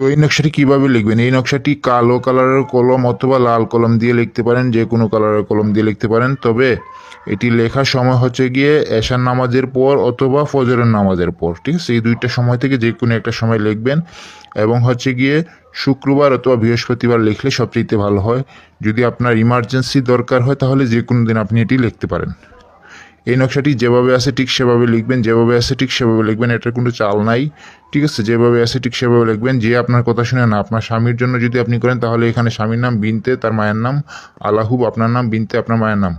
তো এই নকশাটি কীভাবে লিখবেন? এই নকশাটি কালো কালারের কলম অথবা লাল কলম দিয়ে লিখতে পারেন, যে কোনো কালারের কলম দিয়ে লিখতে পারেন। তবে এটি লেখার সময় হচ্ছে গিয়ে এশার নামাজের পর অথবা ফজরের নামাজের পর, ঠিক আছে? এই দুইটা সময় থেকে যে কোনো একটা সময় লিখবেন এবং হচ্ছে গিয়ে শুক্রবার অথবা বৃহস্পতিবার লিখলে সবচেয়ে ভালো হয়। যদি আপনার ইমার্জেন্সি দরকার হয়, তাহলে যে কোনো দিন আপনি এটি লিখতে পারেন। এই নকশাটি যেভাবে আছে ঠিক সেভাবে লিখবেন, যেভাবে আছে ঠিক সেভাবে লিখবেন, এটার কোনো চাল নাই, ঠিক আছে? যেভাবে আছে ঠিক সেভাবে লিখবেন, যে আপনার কথা শুনে না। আপনার স্বামীর জন্য যদি আপনি করেন, তাহলে এখানে স্বামীর নাম বিনতে, তার মায়ের নাম আলাহুব, আপনার নাম বিনতে, আপনার মায়ের নাম।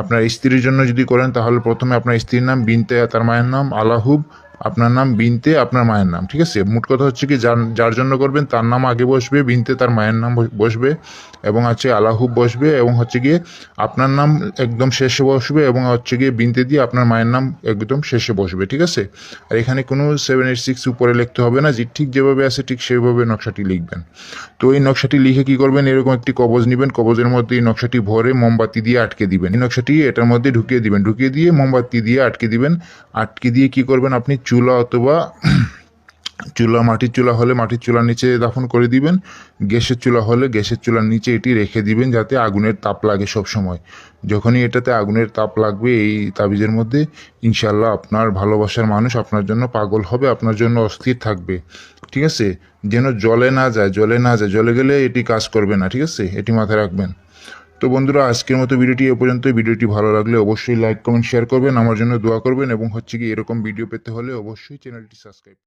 আপনার স্ত্রীর জন্য যদি করেন, তাহলে প্রথমে আপনার স্ত্রীর নাম বিনতে তার মায়ের নাম আলাহুব আপনার নাম বিনতে, আপনার মায়ের নাম, ঠিক আছে? মোট কথা হচ্ছে কি, যার যার জন্য করবেন, তার নাম আগে বসবে, বিনতে তার মায়ের নাম বস- বসবে, এবং হচ্ছে আলাহুব বসবে, এবং হচ্ছে গিয়ে আপনার নাম একদম শেষে বসবে, এবং হচ্ছে গিয়ে বিনতে দিয়ে আপনার মায়ের নাম একদম শেষে বসবে, ঠিক আছে? আর এখানে কোনো সেভেন এইট সিক্স উপরে লিখতে হবে না, যে ঠিক যেভাবে আছে, ঠিক সেভাবে নকশাটি লিখবেন। তো এই নকশাটি লিখে কি করবেন? এরকম একটি কবজ নেবেন, কবজের মধ্যে এই নকশাটি ভরে মোমবাতি দিয়ে আটকে দিবেন। এই নকশাটি এটার মধ্যে ঢুকিয়ে দিবেন, ঢুকিয়ে দিয়ে মোমবাতি দিয়ে আটকে দিবেন। আটকে দিয়ে কি করবেন আপনি? চুলা অথবা চুলা, মাটির চুলা হলে মাটির চুলার নিচে দাফন করে দিবেন। গ্যাসের চুলা হলে গ্যাসের চুলার নিচে এটি রেখে দিবেন যাতে আগুনের তাপ লাগে সব সময় যখনই এটাতে আগুনের তাপ লাগবে, এই তাবিজের মধ্যে ইনশাল্লাহ আপনার ভালোবাসার মানুষ আপনার জন্য পাগল হবে, আপনার জন্য অস্থির থাকবে। ঠিক আছে? যেন জলে না যায়, জলে না যায়, জলে গেলে এটি কাজ করবে না। ঠিক আছে? এটি মাথায় রাখবেন। তো বন্ধুরা, আজকের মতো ভিডিওটি এ পর্যন্ত ভিডিওটি ভালো লাগলে অবশ্যই লাইক, কমেন্ট, শেয়ার করবেন, আমার জন্য দোয়া করবেন এবং হচ্ছে কি এরকম ভিডিও পেতে হলে অবশ্যই চ্যানেলটি সাবস্ক্রাইব